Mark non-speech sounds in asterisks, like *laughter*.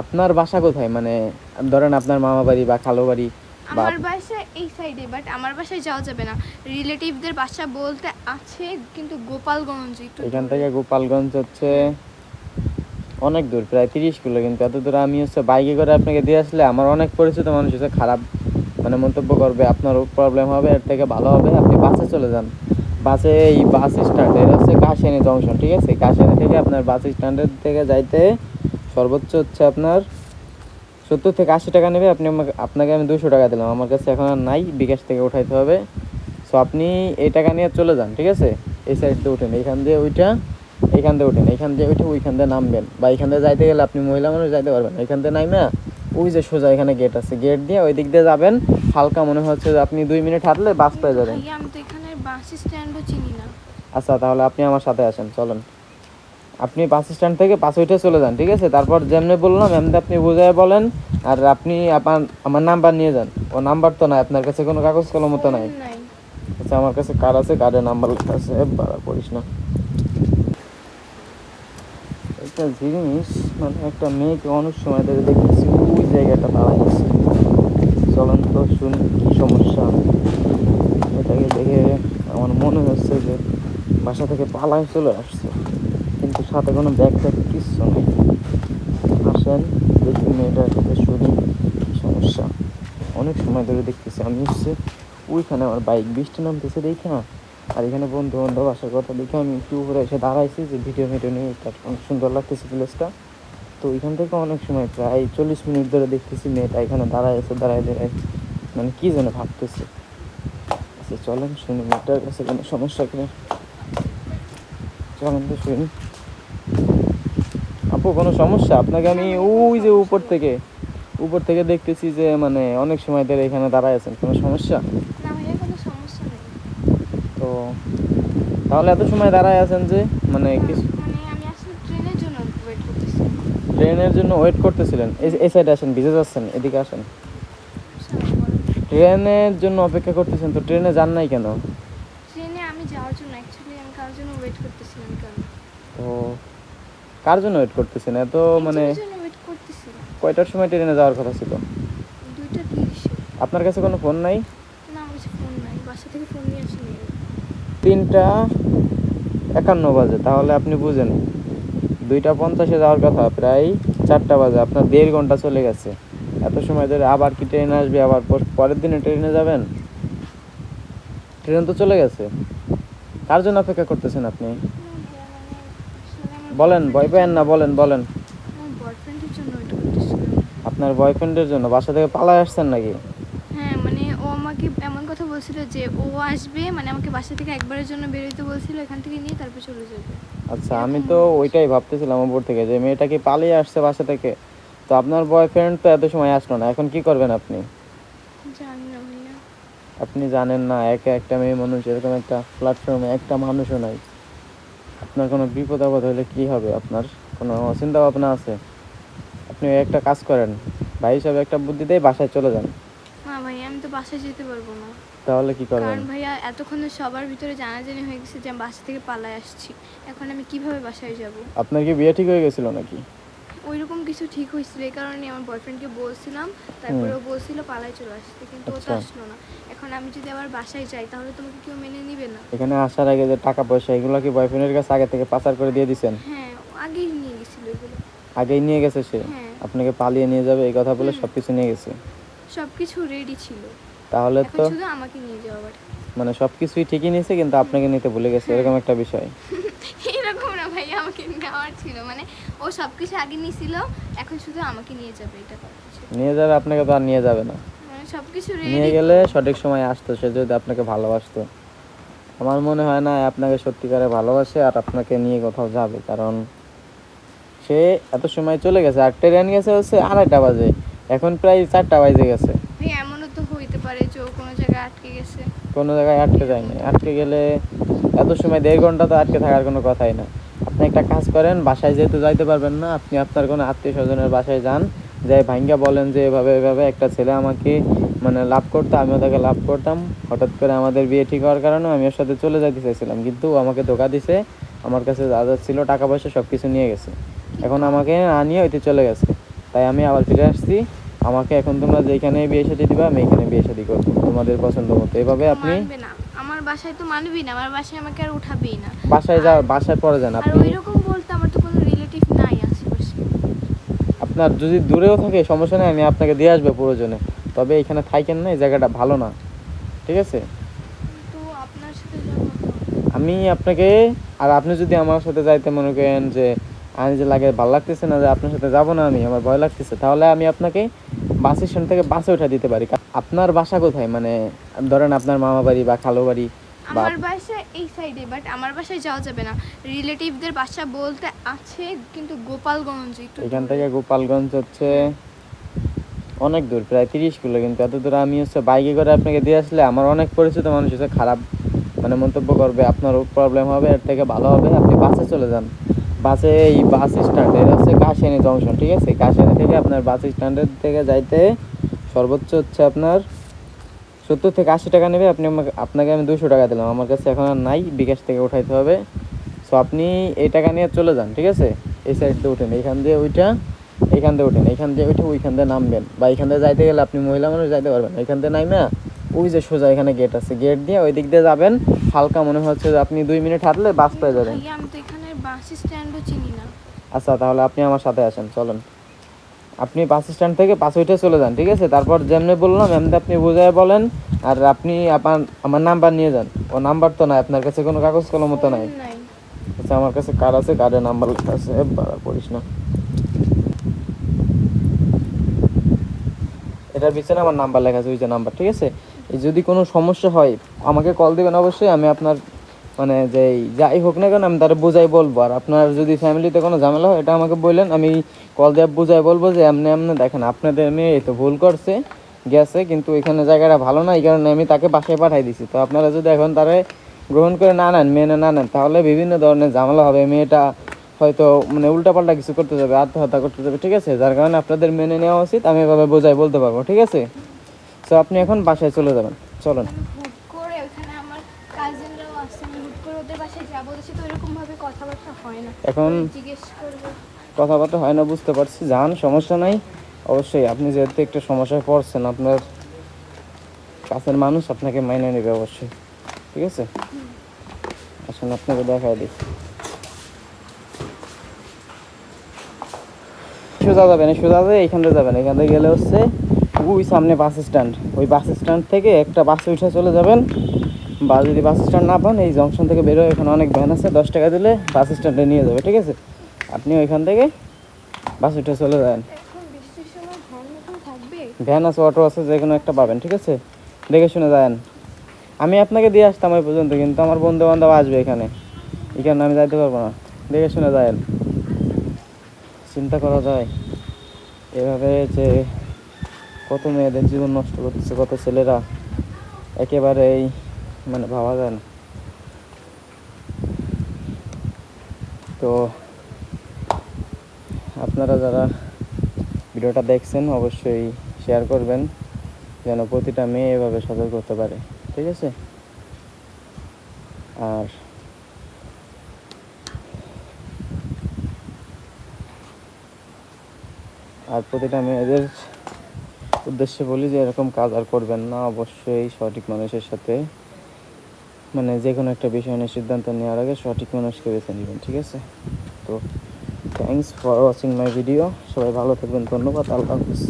আপনার বাসা কোথায়? মানে ধরেন আপনার মামা বাড়ি বা খালো বাড়ি আমার বাসা এই সাইডে বাট আমার বাসায় যাওয়া যাবে না। রিলেটিভদের বাসা বলতে আছে কিন্তু গোপালগঞ্জ একটু এখান থেকে গোপালগঞ্জ হচ্ছে অনেক দূর প্রায় তিরিশ কিলো কিন্তু এত দূর আমি হচ্ছে বাইকে করে আপনাকে দিয়ে আসলে আমার অনেক পরিচিত মানুষ হচ্ছে খারাপ মানে মন্তব্য করবে আপনারও প্রবলেম হবে এর থেকে ভালো হবে আপনি বাসে চলে যান। বাসে এই বাস স্ট্যান্ড এটা হচ্ছে কাশিয়ানি জংশন ঠিক আছে? কাশিয়ানি থেকে আপনার বাস স্ট্যান্ডের থেকে যাইতে সর্বোচ্চ হচ্ছে আপনার সত্তর থেকে আশি টাকা নেবে। আপনি আমাকে আপনাকে আমি দুশো টাকা দিলাম। আমার কাছে এখন আর নাই বিকাশ থেকে উঠাইতে হবে। সো আপনি এই টাকা নিয়ে চলে যান ঠিক আছে? এই সাইড দিয়ে উঠেন। এইখান দিয়ে ওইটা এইখান দিয়ে উঠেন। এইখান দিয়ে উঠে ওইখান দিয়ে নামবেন। বা এইখান দিয়ে যাইতে গেলে আপনি মহিলা মানুষ যাইতে পারবেন এইখান দিয়ে নামে ওই যে সোজা এখানে গেট আছে। গেট দিয়ে ওই দিক দিয়ে যাবেন। হালকা মনে হচ্ছে যে আপনি দুই মিনিট হাঁটলে বাস পেয়ে যাবেন। আচ্ছা তাহলে আপনি আমার সাথে আসেন। চলেন। আপনি বাস স্ট্যান্ড থেকে পাশে উঠে চলে যান ঠিক আছে? তারপর যেমনি বললাম এমনি আপনি বুঝায় বলেন আর আপনি আপনার আমার নাম্বার নিয়ে যান। ও নাম্বার তো নাই আপনার কাছে কোনো কাগজ কলম তো নাই? আচ্ছা আমার কাছে কার্ড আছে কার্ডের নাম্বার লেখা আছে বাড়া করিস না। একটা জিনিস মানে একটা মেয়েকে অনেক সময় ধরে দেখতেছি ওই জায়গাটা দাঁড়ায় আছে চলেন তো শুনি কি সমস্যা। এটাকে দেখে আমার মনে হচ্ছে যে বাসা থেকে পালায় চলে আসছে। কিন্তু সাথে কোনো ব্যাগ ট্যাগ কিচ্ছু নেই। আসেন, দেখি মেয়েটার সাথে শুনি, সমস্যা। অনেক সময় ধরে দেখতেছি, আমি হচ্ছে ওইখানে আমার বাইক বৃষ্টি নামতেছে দেখি না। আর এখানে বন্ধু বান্ধব আসার কথা দেখে আমি একটু উপরে এসে দাঁড়াইছি যে ভিডিও ভিডিও নিয়ে অনেক সুন্দর লাগতেছে প্লেসটা তো ওইখান থেকে অনেক সময় প্রায় চল্লিশ মিনিট ধরে দেখতেছি মেয়েটা এখানে দাঁড়ায় আছে, দাঁড়ায় দাঁড়ায় মানে কী যেন ভাবতেছে। আচ্ছা চলেন শুনি, মেয়েটার কাছে কোনো সমস্যা কিনা। চলেন তো শুনি। আপু কোনো সমস্যা? আপনাকে আমি ওই যে উপর থেকে উপর থেকে দেখতেছি যে মানে অনেক সময় ধরে এখানে দাঁড়ায় আছেন। কোনো সমস্যা? কোনো তো তাহলে এত সময় দাঁড়ায় আছেন যে মানে কিছু মানে ট্রেনের জন্য ওয়েট করতেছিলেন? এই সাইডে আসেন ভিজে যাচ্ছেন এদিকে আসেন। ট্রেনের জন্য অপেক্ষা করতেছেন তো ট্রেনে যান নাই কেন? ট্রেনে আমি যাওয়ার জন্য অ্যাকচুয়ালি আমি কার জন্য ওয়েট করতেছিলাম কারণ তো কার জন্য ওয়েট করতেছেন? এত মানে কয়টার সময় ট্রেনে যাওয়ার কথা ছিল? আপনার কাছে কোনো ফোন নাই। তিনটা একান্ন বাজে তাহলে আপনি বুঝেন। দুইটা পঞ্চাশে যাওয়ার কথা প্রায় চারটা বাজে। আপনার দেড় ঘণ্টা চলে গেছে। এত সময় ধরে আবার কি ট্রেন আসবে? আবার পর- পরের দিনে ট্রেনে যাবেন? ট্রেন তো চলে গেছে। কার জন্য অপেক্ষা করতেছেন আপনি? বলেন ভয় পেয়েন না বলেন বলেন। আপনার বয়ফ্রেন্ডের জন্য? বাসা থেকে পালায় আসছেন নাকি? হ্যাঁ মানে ও আমাকে এমন কথা বলছিল যে ও আসবে মানে আমাকে বাসা থেকে একবারের জন্য বেরোতে বলছিল এখান থেকে নিয়ে তারপর চলে যাবে। আচ্ছা আমি তো ওইটাই ভাবতেছিলাম উপর থেকে যে মেয়েটা কি পালিয়ে আসছে বাসা থেকে? তো আপনার বয়ফ্রেন্ড তো এত সময় আসলো না এখন কি করবেন আপনি? আপনি জানেন না একা একটা মেয়ে মানুষ এরকম একটা প্ল্যাটফর্মে একটা মানুষও নাই। আপনার কোনো বিপদ আপদ হলে কি হবে? আপনার কোনো চিন্তা ভাবনা আছে? আপনি একটা কাজ করেন ভাই হিসাবে একটা বুদ্ধি দিয়ে বাসায় চলে যান। না ভাইয়া আমি তো বাসায় যেতে পারব না। তাহলে কি করবেন কারণ ভাইয়া এতক্ষণে সবার ভিতরে জানাজানি হয়ে গেছে যে আমি বাসা থেকে পালায় আসছি। এখন আমি কীভাবে বাসায় যাব? আপনার কি বিয়ে ঠিক হয়ে গেছিল নাকি? ওইরকম কিছু ঠিক হয়েছিল এই কারণে আমার বয়ফ্রেন্ডকে বলছিলাম তারপরে ও বলছিল পালায় চলে আসতে কিন্তু ও তো আচ্ছা। আসলো না। এখন আমি যদি আবার বাসায় যাই তাহলে তোমাকে কেউ মেনে নিবে না। এখানে আসার আগে যে টাকা পয়সা এগুলো কি বয়ফ্রেন্ডের কাছে আগে থেকে পাচার করে দিয়ে দিছেন? হ্যাঁ আগেই নিয়ে গেছিল এগুলো। আগেই নিয়ে গেছে সে? হ্যাঁ। আপনাকে পালিয়ে নিয়ে যাবে এই কথা বলে হুম। সব কিছু নিয়ে গেছে? সব কিছু রেডি ছিল। তাহলে তো শুধু আমাকে নিয়ে যাওয়া বাট মানে সব কিছুই ঠিকই নিয়েছে কিন্তু আপনাকে নিতে ভুলে গেছে এরকম একটা বিষয়। *laughs* এরকম না ভাই আমাকে নেওয়ার ছিল। মানে ও সব কিছু আগে নিয়েছিল এখন শুধু আমাকে নিয়ে যাবে এটা কথা নিয়ে যাবে আপনাকে তো আর নিয়ে যাবে না। মানে সব কিছু নিয়ে গেলে সঠিক সময় আসতো সে যদি আপনাকে ভালোবাসতো। আমার মনে হয় না আপনাকে সত্যিকারে ভালোবাসে আর আপনাকে নিয়ে কোথাও যাবে কারণ সে এত সময় চলে গেছে। আর ট্রেন গেছে হচ্ছে আড়াইটা বাজে। এখন প্রায় চারটা বাজে গেছে। এমনও তো হইতে পারে যে কোনো জায়গায় আটকে গেছে। কোনো জায়গায় আটকে যায়নি। আটকে গেলে এত সময় দেড় ঘণ্টা তো আটকে থাকার কোনো কথাই না। আপনি একটা কাজ করেন, বাসায় যেহেতু যাইতে পারবেন না, আপনি আপনার কোনো আত্মীয় স্বজনের বাসায় যান, যাই ভাঙ্গা বলেন যে এভাবে এভাবে একটা ছেলে আমাকে মানে লাভ করতো, আমিও তাকে লাভ করতাম। হঠাৎ করে আমাদের বিয়ে ঠিক হওয়ার কারণে আমি ওর সাথে চলে যাইতে চাইছিলাম, কিন্তু আমাকে ধোকা দিছে। আমার কাছে যা যা ছিল টাকা পয়সা সব কিছু নিয়ে গেছে। এখন আমাকে না নিয়ে ওইতে চলে গেছে। তাই আমি আবার ফিরে আসছি। আমাকে এখন তোমরা যেখানে বিয়ে শাদী দিবা, আমি এখানে বিয়ে শাদী করব, তোমাদের পছন্দ মতো। এভাবে আপনি বাসায় তো মানবি না আমার বাসায় আমাকে আর উঠাবেই না। বাসায় যা বাসায় পরে যান আর ওইরকম বলতে আমার তো কোনো রিলেটিভ নাই আশেপাশে। আপনার যদি দূরেও থাকে সমস্যা নেই আমি আপনাকে দিয়ে আসব প্রয়োজনে। তবে এখানে থাকেন না এই জায়গাটা ভালো না। ঠিক আছে? তো আপনার সাথে আমি আপনাকে আর আপনি যদি আমার সাথে যাইতে মনে করেন যে আমি যে লাগে ভালো লাগতেছে না যে আপনার সাথে যাব না আমি আমার ভয় লাগতেছে তাহলে আমি আপনাকে বাস স্ট্যান্ড থেকে বাসে উঠা দিতে পারি। আপনার বাসা কোথায়? মানে ধরেন আপনার মামা বাড়ি বা খালো বাড়ি আমার বাসা এই সাইডে বাট আমার বাসায় যাওয়া যাবে না। রিলেটিভদের বাসা বলতে আছে কিন্তু গোপালগঞ্জ একটু এখান থেকে গোপালগঞ্জ হচ্ছে অনেক দূর প্রায় তিরিশ কিলো কিন্তু এত দূর আমি হচ্ছে বাইকে করে আপনাকে দিয়ে আসলে আমার অনেক পরিচিত মানুষ হচ্ছে খারাপ মানে মন্তব্য করবে আপনারও প্রবলেম হবে এর থেকে ভালো হবে আপনি বাসে চলে যান। বাসে এই বাস স্ট্যান্ড এটা হচ্ছে কাশিয়ানি জংশন ঠিক আছে? কাশিয়ানি থেকে আপনার বাস স্ট্যান্ডের থেকে যাইতে সর্বোচ্চ হচ্ছে আপনার সত্তর থেকে আশি টাকা নেবে আপনি আমাকে আপনাকে আমি দুশো টাকা দিলাম। আমার কাছে এখন আর নাই বিকাশ থেকে উঠাইতে হবে। সো আপনি এই টাকা নিয়ে চলে যান ঠিক আছে? এই সাইড দিয়ে উঠেন এইখান দিয়ে ওইটা এইখান দিয়ে উঠেন এইখান দিয়ে উঠে ওইখান দিয়ে নামবেন। বা এইখান দিয়ে যাইতে গেলে আপনি মহিলা মানুষ যাইতে পারবেন এইখান দিয়ে নামে ওই যে সোজা এখানে গেট আছে। গেট দিয়ে ওই দিক দিয়ে যাবেন হালকা মনে হচ্ছে যে আপনি দুই মিনিট হাঁটলে বাস পেয়ে যাবেন আচ্ছা তাহলে আপনি আমার সাথে আসেন চলেন। আপনি বাস স্ট্যান্ড থেকে পাশে উঠে চলে যান ঠিক আছে? তারপর যেমনি বললাম এমনি আপনি বুঝায় বলেন আর আপনি আপনার আমার নাম্বার নিয়ে যান। ও নাম্বার তো নাই আপনার কাছে কোনো কাগজ কলম তো নাই। আচ্ছা আমার কাছে কার্ড আছে কার্ডে নাম্বার লেখা আছে বাড়া করিস না। এটার পিছনে আমার নাম্বার লেখা আছে ওই যে নাম্বার ঠিক আছে? এই যদি কোনো সমস্যা হয় আমাকে কল দিবেন অবশ্যই আমি আপনার মানে যে যাই হোক না কেন, আমি তারা বুঝাই বলব। আর আপনার যদি ফ্যামিলিতে কোনো ঝামেলা হয়, এটা আমাকে বললেন, আমি কল দিয়ে বুঝাই বলব যে এমনি এমনি দেখেন, আপনাদের মেয়ে তো ভুল করছে, গেছে, কিন্তু এখানে জায়গাটা ভালো না, এই কারণে আমি তাকে বাসায় পাঠাই দিছি। তো আপনারা যদি এখন তারে গ্রহণ করে না নেন, মেনে না নেন, তাহলে বিভিন্ন ধরনের ঝামেলা হবে। মেয়েটা হয়তো মানে উল্টাপাল্টা কিছু করতে যাবে, আত্মহত্যা করতে যাবে, ঠিক আছে? যার কারণে আপনাদের মেনে নেওয়া উচিত, আমি এভাবে বোঝাই বলতে পারব, ঠিক আছে? তো আপনি এখন বাসায় চলে যাবেন, চলুন আমি হুট করে ওখানে আমার কাজিনরাও আসছে আমি হুট করে ওদের বাসায় যাব বলেছি তো এরকম ভাবে কথাবার্তা হয় না। এখন জিজ্ঞেস করব। কথাবার্তা হয় না বুঝতে পারছি। যান সমস্যা নাই। অবশ্যই আপনি যেহেতু একটা সমস্যায় পড়ছেন আপনার কাছের মানুষ আপনাকে মাইনে নেবে অবশ্যই। ঠিক আছে? আসুন আপনাকে দেখাই দিই। সোজা যাবেন সোজা যাবে এইখান থেকে যাবেন। এখান থেকে গেলে হচ্ছে ওই সামনে বাস স্ট্যান্ড। ওই বাস স্ট্যান্ড থেকে একটা বাসে উঠে চলে যাবেন। বা যদি বাস স্ট্যান্ড না পান, এই জংশন থেকে বেরোয় এখানে অনেক ভ্যান আছে, দশ টাকা দিলে বাস স্ট্যান্ডে নিয়ে যাবে, ঠিক আছে? আপনি ওইখান থেকে বাস উঠে চলে সময় ভ্যান আছে অটো আছে, যে কোনো একটা পাবেন, ঠিক আছে? দেখে শুনে যান। আমি আপনাকে দিয়ে আসতাম ওই পর্যন্ত, কিন্তু আমার বন্ধু বান্ধব আসবে এখানে। এখানে আমি যাইতে পারব না। দেখে শুনে যান। চিন্তা করা যায়। এভাবে যে কত মেয়েদের জীবন নষ্ট করতেছে, কত ছেলেরা। একেবারেই মানে ভাবা যায় না। তো আপনারা যারা ভিডিওটা দেখছেন, অবশ্যই শেয়ার করবেন, যেন প্রতিটা মেয়ে এভাবে সতর্ক করতে পারে, ঠিক আছে? আর আর প্রতিটা মেয়েদের উদ্দেশ্যে বলি যে, এরকম কাজ আর করবেন না। অবশ্যই সঠিক মানুষের সাথে মানে যে কোনো একটা বিষয় নিয়ে সিদ্ধান্ত নেওয়ার আগে সঠিক মানুষকে বেছে নেবেন, ঠিক আছে? তো thanks for watching my video সবাই ভালো থাকবেন, ধন্যবাদ, আল্লাহ হাফিজ।